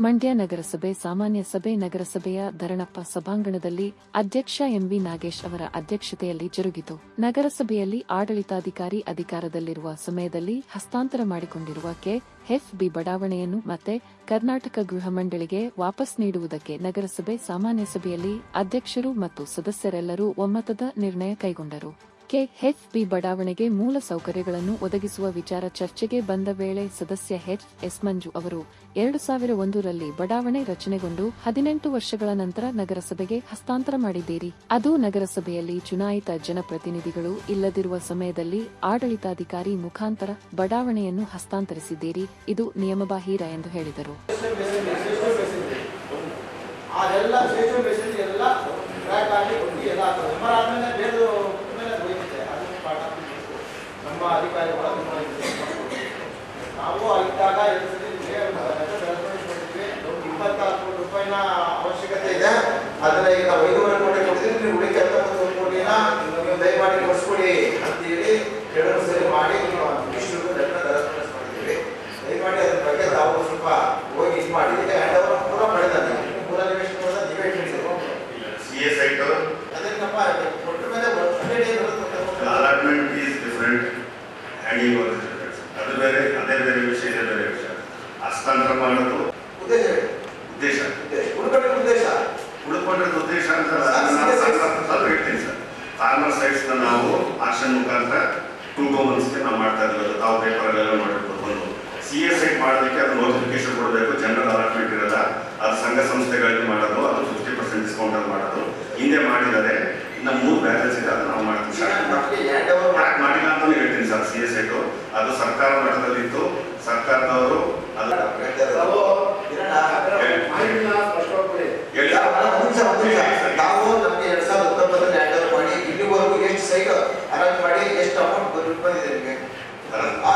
ಮಂಡ್ಯ ನಗರಸಭೆ, ಸಾಮಾನ್ಯ ಸಭೆ, ನಗರಸಭೆಯ ಧರಣಪ್ಪ ಸಭಾಂಗಣದಲ್ಲಿ ಅಧ್ಯಕ್ಷ ಎಂವಿ ನಾಗೇಶ್ ಅವರ ಅಧ್ಯಕ್ಷತೆಯಲ್ಲಿ ಜರುಗಿತು. ನಗರಸಭೆಯಲ್ಲಿ ಆಡಳಿತಾಧಿಕಾರಿ ಅಧಿಕಾರದಲ್ಲಿರುವ ಸಮಯದಲ್ಲಿ ಹಸ್ತಾಂತರ ಮಾಡಿಕೊಂಡಿರುವ ಕೆ ಎಫ್ ಬಿ ಬಡಾವಣೆಯನ್ನು ಮತ್ತೆ ಕರ್ನಾಟಕ ಗೃಹ ಮಂಡಳಿಗೆ ವಾಪಸ್ ನೀಡುವುದಕ್ಕೆ ನಗರಸಭೆ, ಸಾಮಾನ್ಯ ಸಭೆಯಲ್ಲಿ ಅಧ್ಯಕ್ಷರು ಮತ್ತು ಸದಸ್ಯರೆಲ್ಲರೂ ಒಮ್ಮತದ ನಿರ್ಣಯ ಕೈಗೊಂಡರು. ಕೆಎಫ್ ಬಿ ಬಡಾವಣೆಗೆ ಮೂಲ ಸೌಕರ್ಯಗಳನ್ನು ಒದಗಿಸುವ ವಿಚಾರ ಚರ್ಚೆಗೆ ಬಂದ ವೇಳೆ ಸದಸ್ಯ ಎಚ್ ಎಸ್ ಮಂಜು ಅವರು, ಎರಡು ಸಾವಿರ ಒಂದರಲ್ಲಿ ಬಡಾವಣೆ ರಚನೆಗೊಂಡು ಹದಿನೆಂಟು ವರ್ಷಗಳ ನಂತರ ನಗರಸಭೆಗೆ ಹಸ್ತಾಂತರ ಮಾಡಿದ್ದೀರಿ. ಅದು ನಗರಸಭೆಯಲ್ಲಿ ಚುನಾಯಿತ ಜನಪ್ರತಿನಿಧಿಗಳು ಇಲ್ಲದಿರುವ ಸಮಯದಲ್ಲಿ ಆಡಳಿತಾಧಿಕಾರಿ ಮುಖಾಂತರ ಬಡಾವಣೆಯನ್ನು ಹಸ್ತಾಂತರಿಸಿದ್ದೀರಿ. ಇದು ನಿಯಮಬಾಹಿರ ಎಂದು ಹೇಳಿದರು. ಎಲ್ಲ ಟ್ರ್ಯಾಕ್ ಆಗಿ ಹೋಗಿ ಎಲ್ಲ ಆಗ್ತದೆ ಸುಮಾರು ಆದ್ಮೇಲೆ ಬೇರೆ ಮೇಲೆ ಅದು ಹೋಗುತ್ತೆ ಅದು ಪಾಠ ನಮ್ಮ ಅಧಿಕಾರಿಗಳು ನಾವು ಇದ್ದಾಗ ರೂಪಾಯಿನ ಅವಶ್ಯಕತೆ ಇದೆ. ಆದರೆ ಈಗ ಕೋಟಿ ಕೊಡ್ತೀವಿ ನೀವು ಉಳಿಕೆ ಹತ್ತೊಂಬತ್ತು ಕೋಟಿನ ನೀವು ದಯಮಾಡಿ ಕೊಡಿಸ್ಕೊಡಿ ಅಂತೇಳಿ ಎರಡು ಸರಿ ಮಾಡಿ ನೀವು ಇಷ್ಟು ಲೆಕ್ಕ ದರಖಾಸ್ತು ಮಾಡಿದ್ದೀವಿ ದಯಮಾಡಿ ಅದ್ರ ಬಗ್ಗೆ ತಾವು ಸ್ವಲ್ಪ ಹೋಗಿ ಇದು ಮಾಡಿ ಈಗ ಹ್ಯಾಂಡ್ ಓವರ್ ಕೂಡ ಮಾಡಿದ್ದಾನೆ ಮೂಲ ನಿವೇಶ ಕೂಡ ನೀವೇ ಹೇಳಿದ್ರು ಸಿ ಎ ಸೈಟ್ ಅದನ್ನಪ್ಪ ಕೊಟ್ಟ ಮೇಲೆ ಹಂಡ್ರೆಡ್ ಡೇಸ್ ಬರುತ್ತೆ allotment is different handing over ಅದು ಬೇರೆ ಅದೇ ಬೇರೆ ವಿಷಯ ವಿಷಯ ಹಸ್ತಾಂತರ ಮಾಡೋದು ಉದ್ದೇಶ. ಉದ್ದೇಶ ಉದ್ದೇಶ ಉಳ್ಕೊಂಡ ಉದ್ದೇಶ ಉಳ್ಕೊಂಡ್ರದ್ದು ಉದ್ದೇಶ ಅಂತ ಸ್ವಲ್ಪ ಹೇಳ್ತೀನಿ ಸರ್ ಫಾರ್ಮರ್ ಸೈಟ್ಸ್ ನಾವು ಆಕ್ಷನ್ ಮುಖಾಂತರ ಟೂ ಗೆ ನಾವು ಮಾಡ್ತಾ ಇದ್ದೀವಿ ತಾವು ಪೇಪರ್ಗಳೆಲ್ಲ ಮಾಡಿರ್ಬೋದು ಒಂದು ಸಿ ಎಸ್ ಸೈಟ್ ಮಾಡೋದಕ್ಕೆ ಅದು ನೋಟಿಫಿಕೇಶನ್ ಕೊಡಬೇಕು ಜನರಲ್ ಅಲಾಟ್ಮೆಂಟ್ ಇರಲ್ಲ ಅದು ಸಂಘ ಸಂಸ್ಥೆಗಳಲ್ಲಿ ಮಾಡೋದು ಅದು ಫಿಫ್ಟಿ ಪರ್ಸೆಂಟ್ ಡಿಸ್ಕೌಂಟ್ ಮಾಡೋದು ಹಿಂದೆ ಮಾಡಿದರೆ ಇನ್ನು ಮೂರು ಬ್ಯಾಲೆನ್ಸ್ ಇದೆ ಅದು ನಾವು ಮಾಡ್ತೀವಿ ಮಾಡಿಲ್ಲ ಅಂತಾನು ಹೇಳ್ತೀನಿ ಸರ್ ಸಿ ಎಸ್ ಐಟು ಅದು ಸರ್ಕಾರ ಮಟ್ಟದಲ್ಲಿತ್ತು ಸರ್ಕಾರದವರು. ನಾವು ನಮಗೆ ಎರಡ್ ಸಾವಿರದ ಹತ್ತೊಂಬತ್ತರಲ್ಲಿ ಹ್ಯಾಂಡ್ ಓವರ್ ಮಾಡಿ ಇಲ್ಲಿವರೆಗೂ ಎಷ್ಟು ಸೈಟ್ ಅರೇಂಜ್ ಮಾಡಿ ಎಷ್ಟು ಅಮೌಂಟ್ ಬಂದಿದೆ ನಿಮಗೆ? ಆ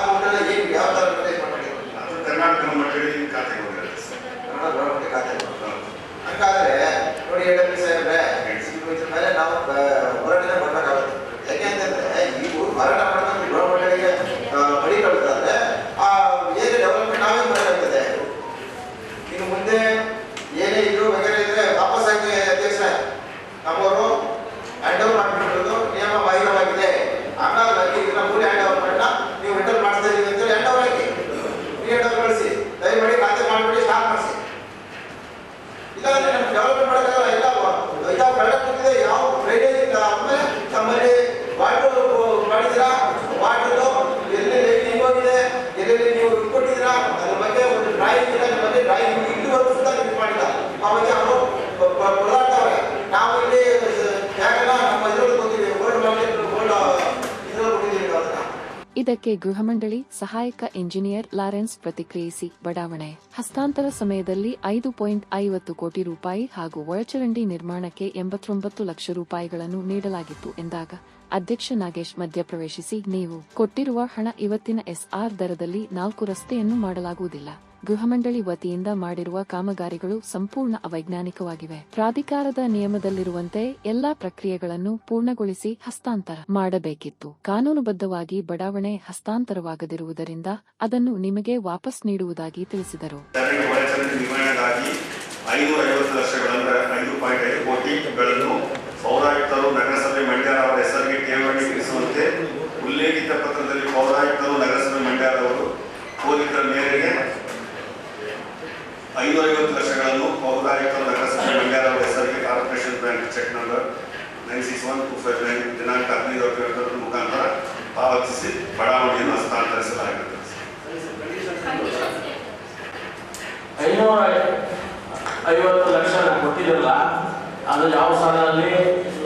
ನೀವು ಅದ್ರ ಬಗ್ಗೆ ಒಂದು ಡ್ರಾಯಿಂಗ್ ಇದೆ ಡ್ರಾಯಿಂಗ್ ಇಲ್ಲಿವರೆಗೂ ಸಹ ಮಾಡಿಲ್ಲ ಆ ಬಗ್ಗೆ ಕೊಡಾಡ್ತವ್ರೆ ನಾವು ಇಲ್ಲಿ ಇದಕ್ಕೆ ಗೃಹ ಮಂಡಳಿ ಸಹಾಯಕ ಇಂಜಿನಿಯರ್ ಲಾರೆನ್ಸ್ ಪ್ರತಿಕ್ರಿಯಿಸಿ ಬಡಾವಣೆ. ಹಸ್ತಾಂತರ ಸಮಯದಲ್ಲಿ ಐದು ಪಾಯಿಂಟ್ ಐವತ್ತು ಕೋಟಿ ರೂಪಾಯಿ ಹಾಗೂ ಒಳಚರಂಡಿ ನಿರ್ಮಾಣಕ್ಕೆ ಎಂಬತ್ತೊಂಬತ್ತು ಲಕ್ಷ ರೂಪಾಯಿಗಳನ್ನು ನೀಡಲಾಗಿತ್ತು ಎಂದಾಗ ಅಧ್ಯಕ್ಷ ನಾಗೇಶ್ ಮಧ್ಯಪ್ರವೇಶಿಸಿ ನೀವು ಕೊಟ್ಟಿರುವ ಹಣ ಇವತ್ತಿನ ಎಸ್ಆರ್ ದರದಲ್ಲಿ ನಾಲ್ಕು ರಸ್ತೆಯನ್ನು ಮಾಡಲಾಗುವುದಿಲ್ಲ. ಗೃಹ ಮಂಡಳಿ ವತಿಯಿಂದ ಮಾಡಿರುವ ಕಾಮಗಾರಿಗಳು ಸಂಪೂರ್ಣ ಅವೈಜ್ಞಾನಿಕವಾಗಿವೆ. ಪ್ರಾಧಿಕಾರದ ನಿಯಮದಲ್ಲಿರುವಂತೆ ಎಲ್ಲಾ ಪ್ರಕ್ರಿಯೆಗಳನ್ನು ಪೂರ್ಣಗೊಳಿಸಿ ಹಸ್ತಾಂತರ ಮಾಡಬೇಕಿತ್ತು. ಕಾನೂನುಬದ್ಧವಾಗಿ ಬಡಾವಣೆ ಹಸ್ತಾಂತರವಾಗದಿರುವುದರಿಂದ ಅದನ್ನು ನಿಮಗೆ ವಾಪಸ್ ನೀಡುವುದಾಗಿ ತಿಳಿಸಿದರು. ಐವತ್ತು ಐದು ಪಾಯಿಂಟ್ ಐದು ಕೋಟಿಗಳನ್ನು ಪೌರಾಯುಕ್ತರು ನಗರಸಭೆ nine six one two five nine ದಿನಾಂಕ ಹದಿನೈದು ವರ್ಷಗಳ ಮುಖಾಂತರ ಪಾವತಿಸಿ ಬಡಾವಣೆಯನ್ನು ಹಸ್ತಾಂತರಿಸಲಾಗಿರುತ್ತದೆ ಐನೂರ ಐವತ್ತು ಲಕ್ಷ ಕೊಟ್ಟಿದ್ರಲ್ಲ ಅದು ಯಾವ ಸಾಲಿನಲ್ಲಿ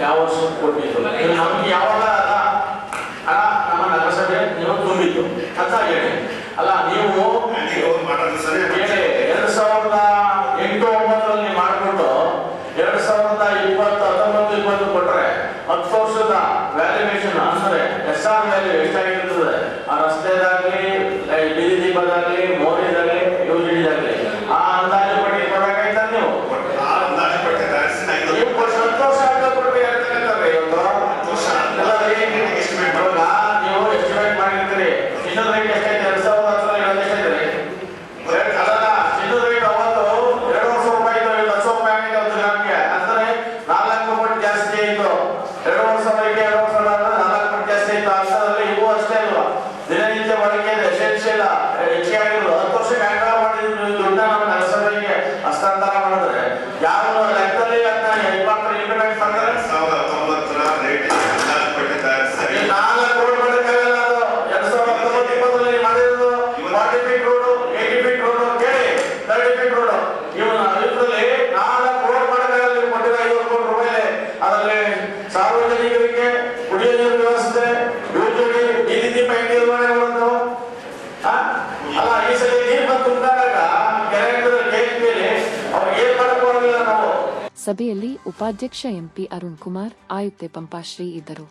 ಯಾವ ವರ್ಷ ಕೊಟ್ಟಿದ್ದು? ನಮ್ಗೆ ಯಾವಾಗ ಅಲ್ಲ? ನಮ್ಮ ನಗರಸಭೆ ನೀವು ತುಂಬಿದ್ದು ಅಂತ ಹೇಳಿ. ಅಲ್ಲ ನೀವು ಮಾಡೋದು ಸರಿ ಹೇಳಿ ಎರಡು ಸಾವಿರದ ಎಂಟು ಒಂಬತ್ತರಲ್ಲಿ ಮಾಡಿಬಿಟ್ಟು ಎರಡು ಸಾವಿರದ ಇಪ್ಪತ್ತು ಹತ್ತೊಂಬತ್ತು ಇಪ್ಪತ್ತು ಕೊಟ್ಟರೆ ಹತ್ತು ವರ್ಷದ ವ್ಯಾಲ್ಯೂಯೇಷನ್ ಅಂದ್ರೆ ಎಸ್ ಆರ್ ವ್ಯಾಲ್ಯೂ ಎಷ್ಟಾಗಿರ್ತದೆ ಆ ರಸ್ತೆದಾಗಲಿ ಬೀದಿ ದೀಪದಾಗಲಿ ಸಭೆಯಲ್ಲಿ ಉಪಾಧ್ಯಕ್ಷ ಎಂಪಿ ಅರುಣ್ ಕುಮಾರ್ ಆಯುಕ್ತೆ ಪಂಪಾಶ್ರೀ ಇದ್ದರು.